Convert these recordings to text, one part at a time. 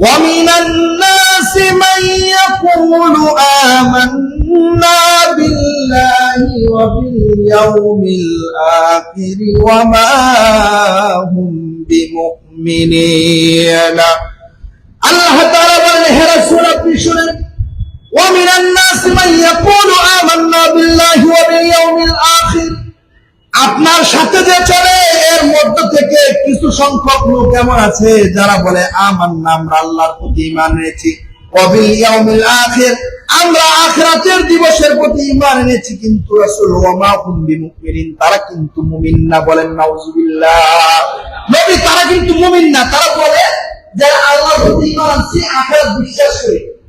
ومن الناس من يقول آمنا بالله وباليوم الآخر وما هم بمؤمنين আল্লাহ তাআলা বলেন হে রাসূল আপনি শুনেন ومن الناس من يقول آمنا بالله وباليوم الآخر আপনার সাথে যে চলে, এর মধ্য থেকে কিছু সংখ্যক লোক এমন আছে যারা বলে আমার নাম আল্লাহর প্রতি ইমান এনেছি। ইয়াউমিল আখির। আমরা আখিরাতের দিবসের প্রতি ইমান এনেছি, কিন্তু তারা কিন্তু মুমিন না বলেন, নাউজুবিল্লাহ। নবী তারা কিন্তু মুমিন না, তারা বলে, যারা আল্লাহর প্রতি ইমান আনছে আখিরাত বিশ্বাস করে।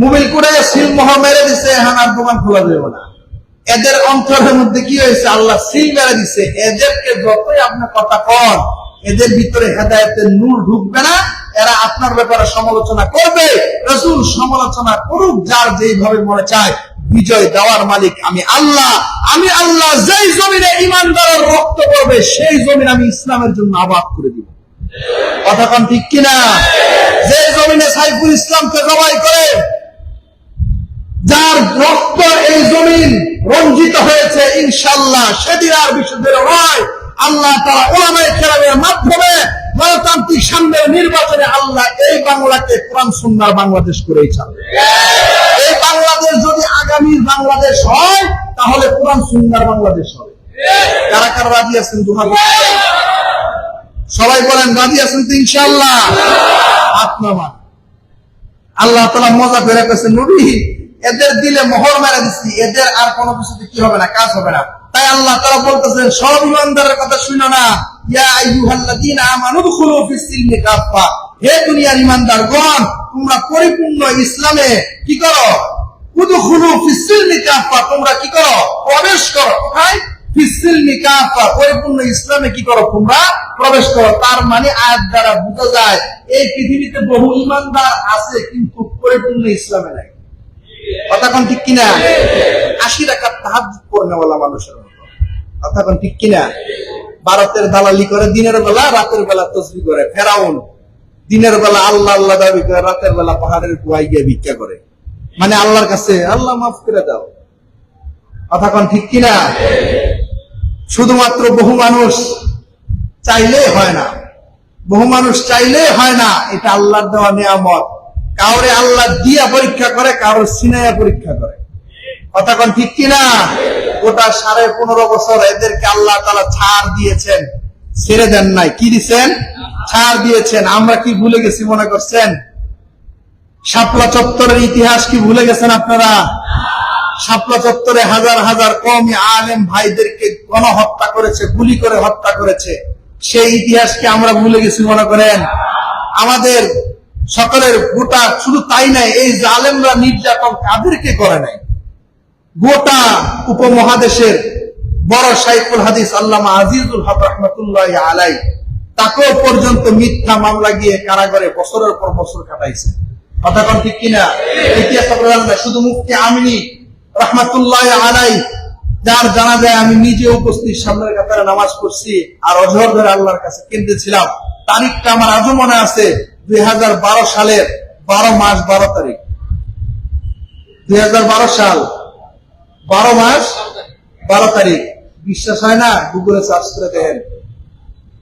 মোবাইল করে সিল মোহর মেরে দিছে এখন আর দোকান খোলা যাবে না। এদের অন্তরের মধ্যে কি হয়েছে? আল্লাহ সিল মেরে দিছে। এদেরকে যতই আপনি কথা কন, এদের ভিতরে হেদায়তের নূর ঢুকবে না। এরা আপনার ব্যাপারে সমালোচনা করবে। রসুল সমালোচনা করুক, যার যেইভাবে মনে চায়। বিজয় দেওয়ার মালিক আমি আল্লাহ। আমি আল্লাহ যেই জমিনে ইমানদারের রক্ত করবে সেই জমিন আমি ইসলামের জন্য আবাদ করে দিব। কথা কন ঠিক কিনা? যে জমিনে সাইফুল ইসলামকে জবাই করে রক্ত এই জমিন রঞ্জিত হয়েছে, ইনশাল্লাহ। সেদিন আর বিশুদ্ধের নয় আল্লাহ তারা ওলামাই খেলামের মাধ্যমে গণতান্ত্রিক সামনের নির্বাচনে আল্লাহ এই বাংলাকে কোরআন সুন্নার বাংলাদেশ করেই চাবে এই বাংলাদেশ যদি আগামীর বাংলাদেশ হয়, তাহলে কোরআন সুন্নার বাংলাদেশ হবে। কারা কারা রাজি আছেন দুহাত সবাই বলেন, রাজি আছেন তো ইনশাল্লাহ? আপনার। আল্লাহ তালা মজা করে কাছে নবী এদের দিলে মোহর মেরে দিচ্ছি এদের আর কোনো কিছুতে কি হবে না, কাজ হবে না। তাই আল্লাহ তারা বলতেছেন, সব ইমানদারের কথা শুনো না। পরিপূর্ণ ইসলামে কি করো? তোমরা কি করো? প্রবেশ করো কোথায়? পরিপূর্ণ ইসলামে কি করো? তোমরা প্রবেশ করো। তার মানে আয়াত দ্বারা বোঝা যায়, এই পৃথিবীতে বহু ইমানদার আছে, কিন্তু পরিপূর্ণ ইসলামে নাই। কথা ঠিক কিনা? আশি টাকা তাহাজ পড়নেওয়ালা মানুষের মতো। কথা ঠিক কিনা? ভারতের দালালি করে দিনের বেলা, রাতের বেলা তসবি করে। ফেরাউন দিনের বেলা আল্লাহ আল্লাহ দাবি করে, রাতের বেলা পাহাড়ের কুয়াই গিয়ে ভিক্ষা করে। মানে আল্লাহর কাছে, আল্লাহ মাফ করে দাও। কথা ঠিক কিনা? শুধুমাত্র বহু মানুষ চাইলে হয় না। বহু মানুষ চাইলে হয় না। এটা আল্লাহর দেওয়া নিয়ামত। কাউরে আল্লাহ দিয়া পরীক্ষা করে কারোর সিনাইয়া পরীক্ষা করে। কথা কোন ঠিক কিনা? গোটা সাড়ে পনেরো বছর এদেরকে আল্লাহ তালা ছাড় দিয়েছেন। ছেড়ে দেন নাই। কি দিছেন? ছাড় দিয়েছেন। আমরা কি ভুলে গেছি মনে করছেন? শাপলা চত্বরের ইতিহাস কি ভুলে গেছেন আপনারা? শাপলা চত্বরে হাজার হাজার কমই আলেম ভাইদেরকে গণহত্যা করেছে, গুলি করে হত্যা করেছে। সেই ইতিহাসকে আমরা ভুলে গেছি মনে করেন? আমাদের সকলের গোটা শুধু তাই নাই এই জালেমরা নির্যাতন কাদেরকে করে নাই? গোটা উপমহাদেশের বড় সাইফুল হাদিস আল্লামা আজিজুল হক রহমতুল্লাহ আলাই তাকেও পর্যন্ত মিথ্যা মামলা গিয়ে কারাগারে বছরের পর বছর কাটাইছে। কথা ঠিক কিনা? ইতিহাস না, শুধু মুফতি আমিনী রহমতুল্লাহ আলাই যার জানা যায় আমি নিজে উপস্থিত সামনের কাতারে নামাজ পড়ছি আর অজহর ধরে আল্লাহর কাছে কেন্দ্রেছিলাম তারিখটা আমার আজও মনে আছে দুই হাজার বারো সালের বারো মাস, বারো তারিখ। দুই সাল, বারো মাস, বারো তারিখ। বিশ্বাস হয় না? গুগলে সার্চ করে দেন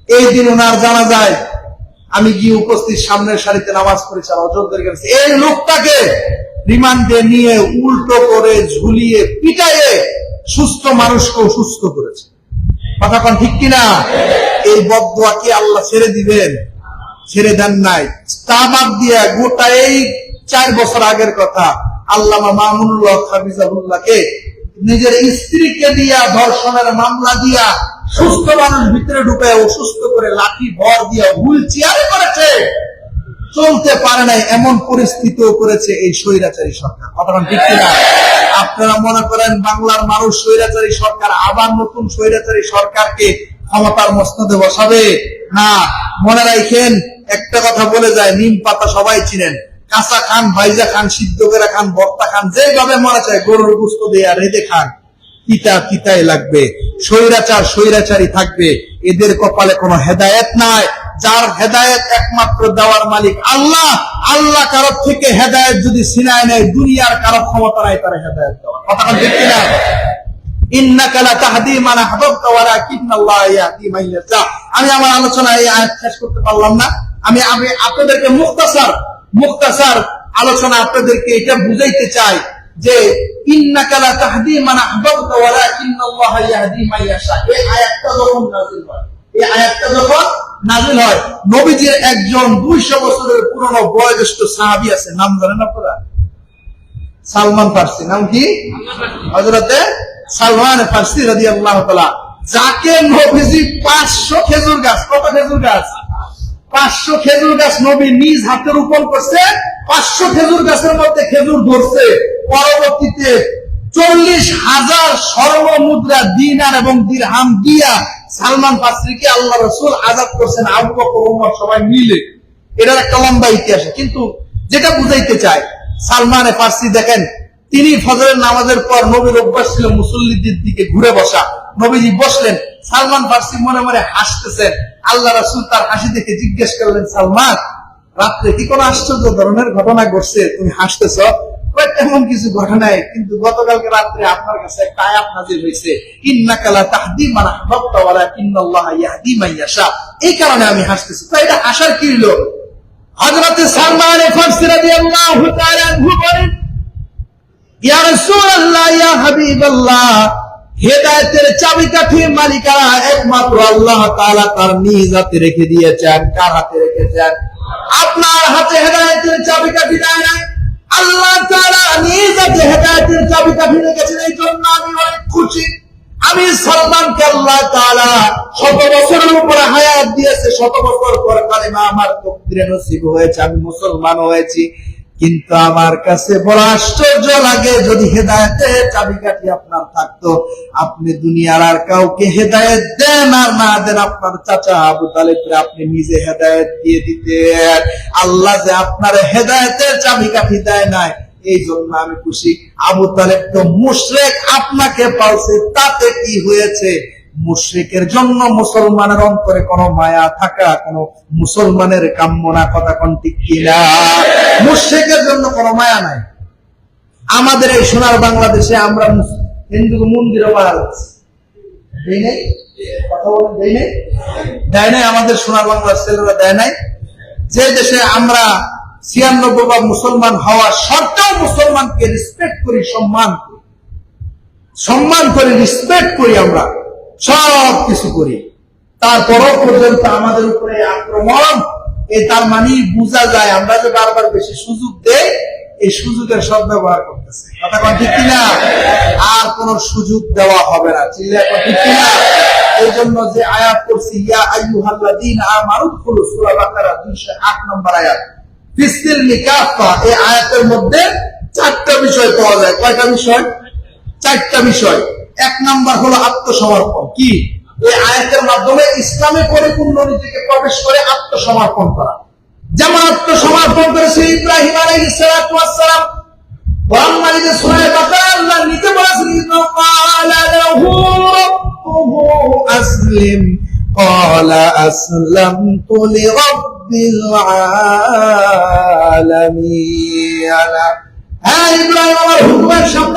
এই দিন ওনার জানা যায়, আমি গিয়ে উপস্থিত সামনের সারিতে নামাজ পড়েছি আর অযোধ্যের কাছে এই লোকটাকে রিমান্ডে নিয়ে উল্টো করে ঝুলিয়ে পিটাইয়ে সুস্থ মানুষকেও সুস্থ করেছে। কথা কন ঠিক কিনা? এই বদুয়া কি আল্লাহ ছেড়ে দিবেন? ছেড়ে দেন নাই। তা বাদ দিয়া গোটা এই চার বছর আগের কথা আল্লামা মামুনুল্লাহ হাফিজাহুল্লাহকে নিজের স্ত্রীকে দিয়া ধর্ষণের মামলা দিয়া সুস্থ মানুষ ভিতরে ঢুকে অসুস্থ করে লাঠি, ভর দিয়া হুইল চেয়ারে করেছে। চলতে পারে নাই, এমন পরিস্থিতিও করেছে এই স্বৈরাচারী সরকার। কথাটা ঠিক কিনা? আপনারা মনে করেন বাংলার মানুষ স্বৈরাচারী সরকার, আবার নতুন স্বৈরাচারী সরকারকে ক্ষমতার মস্তদে বসাবে? না, মনে রাখেন একটা কথা বলে যায়, নিম পাতা সবাই চিনেন। কাঁচা খান, ভাইজা খান, সিদ্ধ করে খান বর্তা খান যেভাবে মনে চায় গরুর গুস্ত দিয়ে আর রেঁধে খান। তিতা তিতাই লাগবে। স্বৈরাচার স্বৈরাচারী থাকবে। এদের কপালে কোনো হেদায়েত নাই। যার হেদায়েত একমাত্র দেওয়ার মালিক আল্লাহ। আল্লাহ কারও থেকে হেদায়েত যদি সিনায় নেয়, দুনিয়ার কারও ক্ষমতা নাই, তারা হেদায়েত দেওয়া কথাটা ঠিক কিনা? ইন্নাকা লা তাহদি আহবাবতা ওয়ালাকিন্নাল্লাহ ইয়াহদি মান ইয়াশা। আমি আমার আলোচনা এই আয়াত শেষ করতে পারলাম না। আমি আমি আপনাদেরকে মুখতাসার মুখতাসার আলোচনা আপনাদেরকে এটা বুঝাইতে চাই যে, ইন্নাকা তাহদি আহবাবতা ওয়ালাকিন্নাল্লাহ ইয়াহদি ইয়াশা। এই আয়াতটা যখন নাযিল এই আয়াতটা যখন নাযিল নবীজির একজন 200 বছরের পুরনো বয়োজ্যেষ্ঠ সাহাবী আছে, নাম জানেন আপনারা? সালমান ফার্সি রাজি আল্লাহ যাকে নবীজি পাঁচশো খেজুর গাছ, কত খেজুর গাছ? পাঁচশো খেজুর গাছ নবী নিজ হাতে রোপণ করছে, পাঁচশো খেজুর গাছের মধ্যে খেজুর ধরছে। পরবর্তীতে চল্লিশ হাজার স্বর্ণ মুদ্রা দিনার এবং দিরহাম দিয়া সালমান ফার্সিকে আল্লাহ রসুল আজাদ করছেন আবু বকর উমর সবাই মিলে। এটার একটা লম্বা ইতিহাস। কিন্তু যেটা বুঝাইতে চাই, সালমান ফার্সি দেখেন, তিনি ফজরের নামাজের পর নবীর অভ্যাস ছিল মুসল্লিদের দিকে ঘুরে বসা। নবীজি বসলেন সালমান ফার্সি মনে মনে হাসতেছেন আল্লাহ রাসুল তার হাসি দেখে জিজ্ঞেস করলেন, সালমান, রাত্রে কি কোন আশ্চর্য ধরনের ঘটনা ঘটছে? তুমি হাসতেছ? তেমন কিছু ঘটনায় কিন্তু গতকালকে রাত্রে আপনার কাছে একটা আয়াত নাজিল হয়েছে। ইন্নাকালা তাহদি মান আহবাবতা ওয়ালাকিন্নাল্লাহ ইয়াহদি মান ইয়াশা। এই কারণে আমি হাসতেছি। তো এটা হাসার কি হলো হযরতে সালমান ফারসি রাদিয়াল্লাহু তাআলা বলেন, ইয়া রাসূলুল্লাহ, ইয়া হাবিবাল্লাহ হেদায়েতের চাবিকাঠি মালিকারা একমাত্র আল্লাহ তাআলা তার নিজ হাতে রেখে দিয়েছেন। কার হাতে রেখেছেন? আপনার হাতে হেদায়েতের চাবিকাঠি দেয় নাই। আল্লাহ নিজ হাতে হেদায়েতের চাবিকাঠি রেখেছেন, এই জন্য আমি অনেক খুশি। আমি তাআলা শত বছরের উপরে হায়াত দিয়েছে, শত বছর পর কালিমা আমার নসিব হয়েছে, আমি মুসলমান হয়েছি। কিন্তু আমার কাছে বড় আশ্চর্য লাগে যদি হেদায়েতের চাবিকাঠি আপনার থাকতো। আপনি দুনিয়ার আর কাউকে হেদায়েত দেন আর না দেন আপনার চাচা আবু তালেবকে আপনি নিজে হেদায়েত দিয়ে দিতেন। আল্লাহ যে আপনার হেদায়েতের চাবিকাঠি দেয় নাই এই জন্য আমি খুশি। আবু তালেব তো মুশরেক, আপনাকে পালছে, তাতে কি হয়েছে? মুশরিকের জন্য মুসলমানের অন্তরে কোনো মায়া থাকা, কোন মুসলমানের কাম্য না কথা কোন ঠিক কিনা? মুশরিকের জন্য কোনো মায়া নাই। আমাদের এই সোনার বাংলাদেশে আমরা হিন্দু মন্দিরও দেয় নাই? আমাদের সোনার বাংলার ছেলেরা দেয় নাই। যে দেশে আমরা ছিয়ানব্বই বা মুসলমান হওয়া সত্ত্বেও মুসলমানকে রেসপেক্ট করি, সম্মান করি। সম্মান করি রেসপেক্ট করি আমরা। সব কিছু করি। তারপরও পর্যন্ত আমাদের উপরে আক্রমণ, এ তার মানে বোঝা যায়, আমরা যে বারবার বেশি সুযোগ দেই, এই সুযোগের সব ব্যবহার করতেছে। কথা কন ঠিক কিনা? আর কোন সুযোগ দেওয়া হবে না। চিল্লা ঠিক কিনা? এই জন্য যে আয়াত করছি ইয়া আইয়ুহাল্লাযীন আমানু খুলু সূরা বাকারা 208 নম্বর আয়াত। ফিসিল নিকাফা, এই আয়াতের মধ্যে চারটা বিষয় পাওয়া যায়। কয়টা বিষয়? চারটা বিষয়। এক নাম্বার হলো আত্মসমর্পণ। কি? এই আয়াতের মাধ্যমে ইসলামে পরিপূর্ণ নিজেকে প্রবেশ করে আত্মসমর্পণ করা। যেমন আত্মসমর্পণ করেছে ইব্রাহিম আলাইহিস সালাতু ওয়াস সালাম। কোরআন হ্যাঁ ইব্রাহিম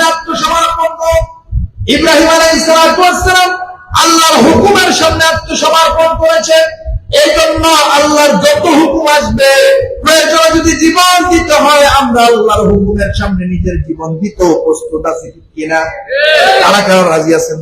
আত্মসমর্পণ ইব্রাহিম আলাইসালাম আল্লাহর হুকুমের সামনে আত্মসমর্পণ করেছে। এই জন্য আল্লাহর যত হুকুম আসবে প্রয়োজন যদি জীবন দিতে হয় আমরা আল্লাহর হুকুমের সামনে নিজের জীবন দিতেও প্রস্তুত আছি কিনা? কারা কারা রাজি আছেন।